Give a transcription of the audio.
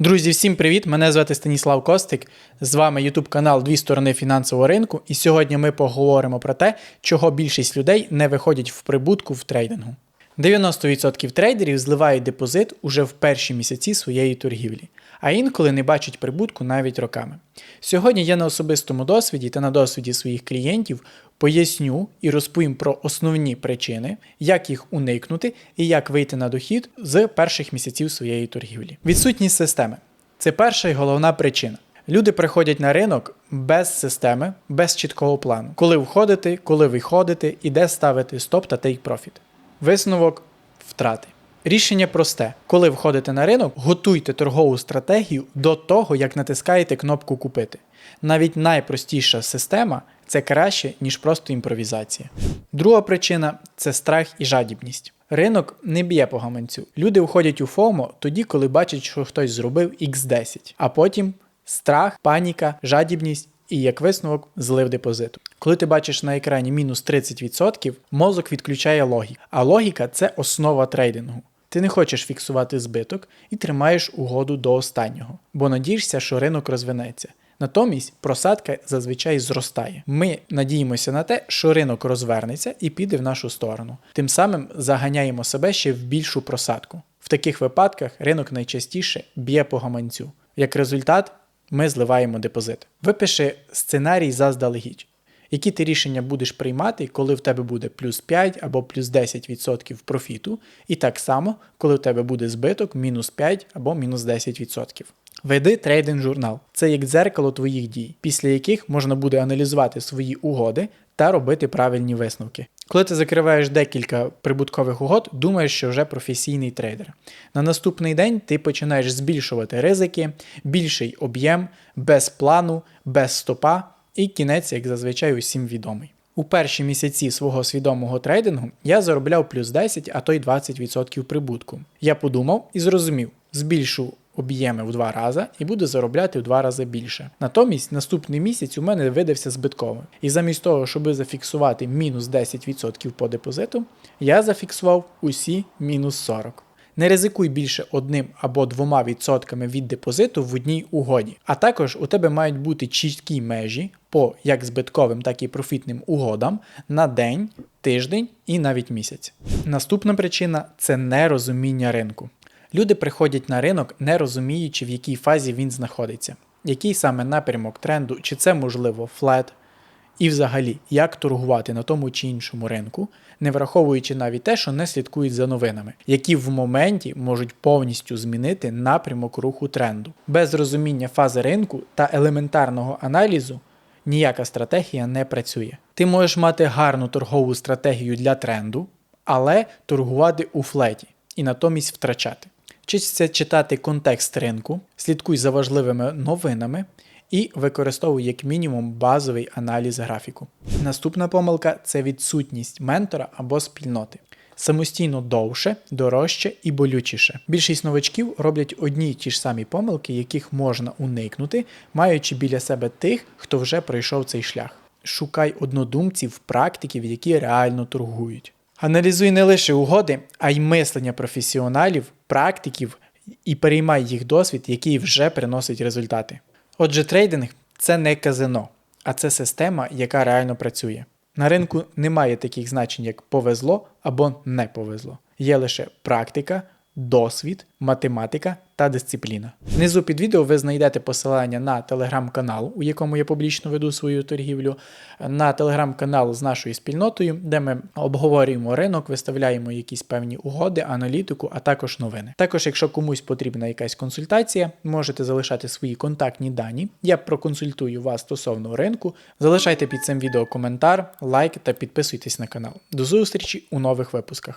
Друзі, всім привіт! Мене звати Станіслав Костик. З вами YouTube канал Дві сторони фінансового ринку. І сьогодні ми поговоримо про те, чого більшість людей не виходять в прибутку в трейдингу. 90% трейдерів зливають депозит уже в перші місяці своєї торгівлі, а інколи не бачать прибутку навіть роками. Сьогодні я на особистому досвіді та на досвіді своїх клієнтів поясню і розповім про основні причини, як їх уникнути і як вийти на дохід з перших місяців своєї торгівлі. Відсутність системи це перша і головна причина. Люди приходять на ринок без системи, без чіткого плану, коли входити, коли виходити і де ставити стоп та тейк профіт. Висновок втрати. Рішення просте: коли входите на ринок, готуйте торгову стратегію до того, як натискаєте кнопку Купити. Навіть найпростіша система це краще, ніж просто імпровізація. Друга причина це страх і жадібність. Ринок не б'є по гаманцю. Люди входять у ФОМО тоді, коли бачать, що хтось зробив X10, а потім страх, паніка, жадібність і як висновок злив депозиту. Коли ти бачиш на екрані мінус 30%, мозок відключає логіку. А логіка це основа трейдингу. Ти не хочеш фіксувати збиток і тримаєш угоду до останнього, бо надієшся, що ринок розвинеться. Натомість просадка зазвичай зростає. Ми надіємося на те, що ринок розвернеться і піде в нашу сторону. Тим самим заганяємо себе ще в більшу просадку. В таких випадках ринок найчастіше б'є по гаманцю. Як результат, ми зливаємо депозит. Випиши сценарій заздалегідь. Які ти рішення будеш приймати, коли в тебе буде плюс 5 або плюс 10% профіту, і так само, коли в тебе буде збиток мінус 5 або мінус 10%. Веди трейдинг журнал. Це як дзеркало твоїх дій, після яких можна буде аналізувати свої угоди та робити правильні висновки. Коли ти закриваєш декілька прибуткових угод, думаєш, що вже професійний трейдер. На наступний день ти починаєш збільшувати ризики, більший об'єм, без плану, без стопа, і кінець, як зазвичай, усім відомий. У перші місяці свого свідомого трейдингу я заробляв плюс 10, а то й 20% прибутку. Я подумав і зрозумів, збільшу об'єми в два рази і буду заробляти в два рази більше. Натомість наступний місяць у мене видався збитковим. І замість того, щоб зафіксувати мінус 10% по депозиту, я зафіксував усі мінус 40. Не ризикуй більше одним або двома відсотками від депозиту в одній угоді. А також у тебе мають бути чіткі межі по як збитковим, так і профітним угодам на день, тиждень і навіть місяць. Наступна причина це нерозуміння ринку. Люди приходять на ринок, не розуміючи, в якій фазі він знаходиться, який саме напрямок тренду, чи це можливо флет, і взагалі, як торгувати на тому чи іншому ринку, не враховуючи навіть те, що не слідкують за новинами, які в моменті можуть повністю змінити напрямок руху тренду. Без розуміння фази ринку та елементарного аналізу ніяка стратегія не працює. Ти можеш мати гарну торгову стратегію для тренду, але торгувати у флеті і натомість втрачати. Вчиться читати контекст ринку, слідкуй за важливими новинами і використовуй як мінімум базовий аналіз графіку. Наступна помилка це відсутність ментора або спільноти. Самостійно довше, дорожче і болючіше. Більшість новачків роблять одні й ті ж самі помилки, яких можна уникнути, маючи біля себе тих, хто вже пройшов цей шлях. Шукай однодумців, практиків, які реально торгують. Аналізуй не лише угоди, а й мислення професіоналів, практиків і переймай їх досвід, який вже приносить результати. Отже, трейдинг це не казино, а це система, яка реально працює. На ринку немає таких значень, як повезло або не повезло. Є лише практика, досвід, математика та дисципліна. Внизу під відео ви знайдете посилання на телеграм-канал, у якому я публічно веду свою торгівлю, на телеграм-канал з нашою спільнотою, де ми обговорюємо ринок, виставляємо якісь певні угоди, аналітику, а також новини. Також, якщо комусь потрібна якась консультація, можете залишати свої контактні дані. Я проконсультую вас стосовно ринку. Залишайте під цим відео коментар, лайк та підписуйтесь на канал. До зустрічі у нових випусках.